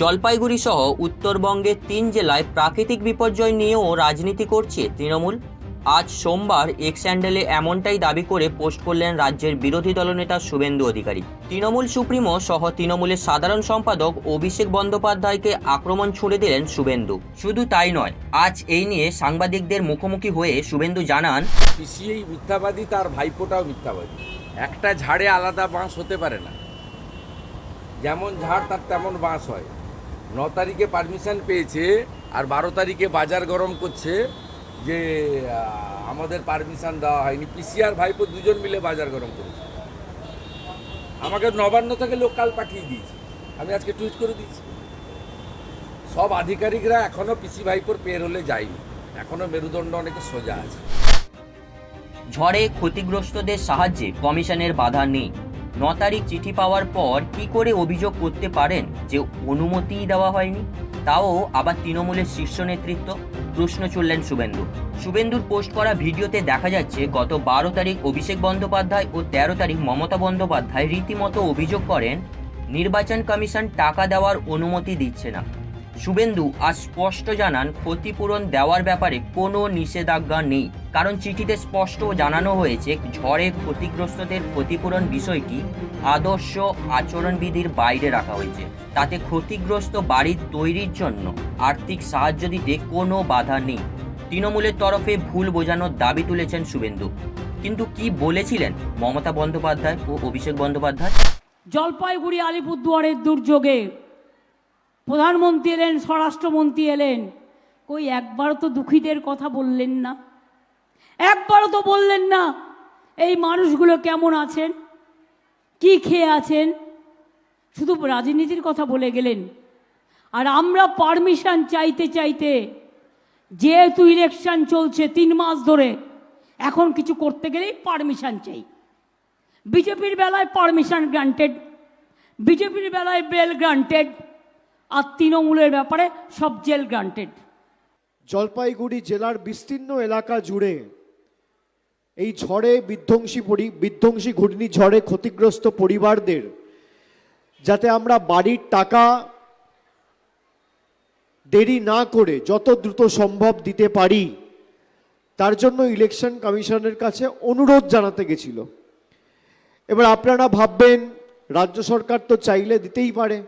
জলপাইগুড়ি সহ উত্তরবঙ্গের তিন জেলায় প্রাকৃতিক বিপর্যয় নিয়েও রাজনীতি করছে তৃণমূল। আজ সোমবার এক্স হ্যান্ডেলে এমনটাই দাবি করে পোস্ট করলেন রাজ্যের বিরোধী দলনেতা শুভেন্দু অধিকারী। তৃণমূল সুপ্রিমো সহ তৃণমূলের সাধারণ সম্পাদক অভিষেক বন্দ্যোপাধ্যায়কে আক্রমণ ছুড়ে দিলেন শুভেন্দু। শুধু তাই নয়, আজ এই নিয়ে সাংবাদিকদের মুখোমুখি হয়ে শুভেন্দু জানান পিসিএই মিথ্যাবাদী, তার ভাইপোটাও মিথ্যাবাদী। একটা ঝাড়ে আলাদা বাঁশ হতে পারে না। যেমন ঝাড়, তার তেমন বাঁশ হয়। ন তারিখে পারমিশন পেয়েছে আর বারো তারিখে বাজার গরম করছে যে আমাদের পারমিশন দেওয়া হয়নি। পিসিআর ভাইপো দুজন মিলে বাজার গরম করেছে। আমাকে নবান্ন থেকে লোকাল পাঠিয়ে দিয়েছে। আমি আজকে টুইট করে দিয়েছি। সব আধিকারিকরা এখনও পিসি ভাইপোর পের হলে যায়নি। এখনও মেরুদণ্ড অনেকে সোজা আছে। ঝড়ে ক্ষতিগ্রস্তদের সাহায্যে কমিশনের বাধা নেই। ন তারিখ চিঠি পাওয়ার পর কি করে অভিযোগ করতে পারেন যে অনুমতিই দেওয়া হয়নি? তাও আবার তৃণমূলের শীর্ষ নেতৃত্ব? প্রশ্ন চললেন শুভেন্দু। শুভেন্দুর পোস্ট করা ভিডিওতে দেখা যাচ্ছে, গত বারো তারিখ অভিষেক বন্দ্যোপাধ্যায় ও তেরো তারিখ মমতা বন্দ্যোপাধ্যায় রীতিমতো অভিযোগ করেন, নির্বাচন কমিশন টাকা দেওয়ার অনুমতি দিচ্ছে না। শুভেন্দু আজ স্পষ্ট জানান ক্ষতিপূরণ দেওয়ার ব্যাপারে কোনো নিষেধাজ্ঞা নেই। কারণ চিঠিতে স্পষ্ট জানানো হয়েছে, ঝড়ে ক্ষতিগ্রস্তদের ক্ষতিপূরণ বিষয়টি আদর্শ আচরণবিধির বাইরে রাখা হয়েছে। তাতে ক্ষতিগ্রস্ত বাড়ি তৈরির জন্য আর্থিক সাহায্য দিতে কোনো বাধা নেই। তৃণমূলের তরফে ভুল বোঝানোর দাবি তুলেছেন শুভেন্দু। কিন্তু কি বলেছিলেন মমতা বন্দ্যোপাধ্যায় ও অভিষেক বন্দ্যোপাধ্যায়? জলপাইগুড়ি, আলিপুরদুয়ারের দুর্যোগে প্রধানমন্ত্রী এলেন, স্বরাষ্ট্রমন্ত্রী এলেন। কই, একবারও তো দুঃখীদের কথা বললেন না। একবারও তো বললেন না, এই মানুষগুলো কেমন আছেন? কি খেয়ে আছেন? শুধু রাজনীতির কথা বলে গেলেন। আর আমরা পারমিশন চাইতে চাইতে, যেহেতু ইলেকশন চলছে তিন মাস ধরে, এখন কিছু করতে গেলেই পারমিশন চাই। বিজেপির বেলায় পারমিশন গ্রান্টেড, বিজেপির বেলায় বেল গ্রান্টেড আর তৃণমূলের ব্যাপারে সব জেল গ্রান্টেড। জলপাইগুড়ি জেলার বিস্তীর্ণ এলাকা জুড়ে এই ঝড়ে বিধ্বংসী পরি, বিধ্বংসী ঘূর্ণি ঝড়ে ক্ষতিগ্রস্ত পরিবারদের, যাতে আমরা বাড়ির টাকা দেরি না করে যত দ্রুত সম্ভব দিতে পারি, তার জন্য ইলেকশন কমিশনের কাছে অনুরোধ জানাতে গেছিল। এবার আপনারা ভাববেন, রাজ্য সরকার তো চাইলে দিতেই পারে।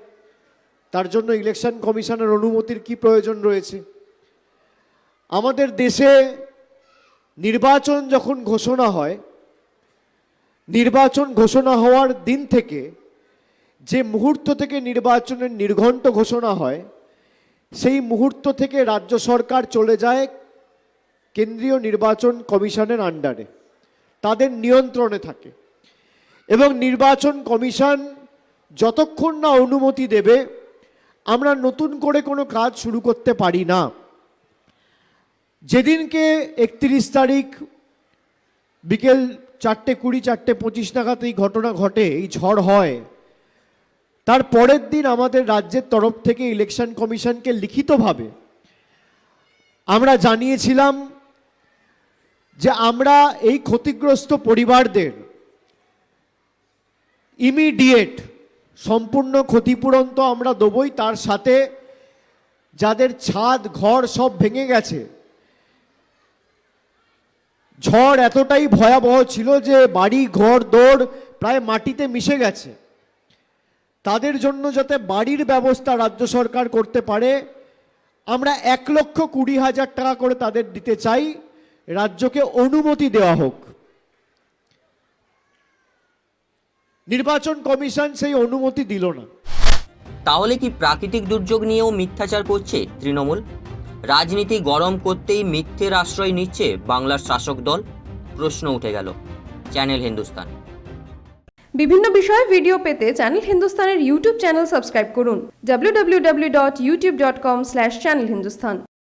তার জন্য ইলেকশন কমিশনের অনুমতির কি প্রয়োজন রয়েছে? আমাদের দেশে নির্বাচন যখন ঘোষণা হয়, নির্বাচন ঘোষণা হওয়ার দিন থেকে যে মুহূর্ত থেকে নির্বাচনের নির্ঘণ্ট ঘোষণা হয়, সেই মুহূর্ত থেকে রাজ্য সরকার চলে যায় কেন্দ্রীয় নির্বাচন কমিশনের আন্ডারে। তাদের নিয়ন্ত্রণে থাকে। এবং নির্বাচন কমিশন যতক্ষণ না অনুমতি দেবে আমরা নতুন করে কোনো কাজ শুরু করতে পারি না। যেদিনকে একত্রিশ তারিখ বিকেল চারটে কুড়ি, চারটে পঁচিশ নাগাদ এই ঘটনা ঘটে, এই ঝড় হয়, তার পরের দিন আমাদের রাজ্যের তরফ থেকে ইলেকশন কমিশনকে লিখিতভাবে আমরা জানিয়েছিলাম যে আমরা এই ক্ষতিগ্রস্ত পরিবারদের ইমিডিয়েট সম্পূর্ণ ক্ষতিপূরণ তো আমরা দেবই, তার সাথে যাদের ছাদ, ঘর সব ভেঙে গেছে। ঝড় এতটাই ভয়াবহ ছিল যে বাড়ি, ঘর, দৌড় প্রায় মাটিতে মিশে গেছে। তাদের জন্য যাতে বাড়ির ব্যবস্থা রাজ্য সরকার করতে পারে, আমরা এক লক্ষ কুড়ি হাজার টাকা করে তাদের দিতে চাই। রাজ্যকে অনুমতি দেওয়া হোক। নির্বাচন কমিশন সেই অনুমতি দিল না। তাহলে কি প্রাকৃতিক দুর্যোগ নিয়েও মিথ্যাচার করছে তৃণমূল? রাজনীতি গরম করতেই মিথ্যের আশ্রয় নিচ্ছে বাংলার শাসক দল? প্রশ্ন উঠে গেল চ্যানেল হিন্দুস্তান। বিভিন্ন বিষয়ে ভিডিও পেতে চ্যানেল হিন্দুস্তানের ইউটিউব চ্যানেল সাবস্ক্রাইব করুন www.youtube.com/channelhindustan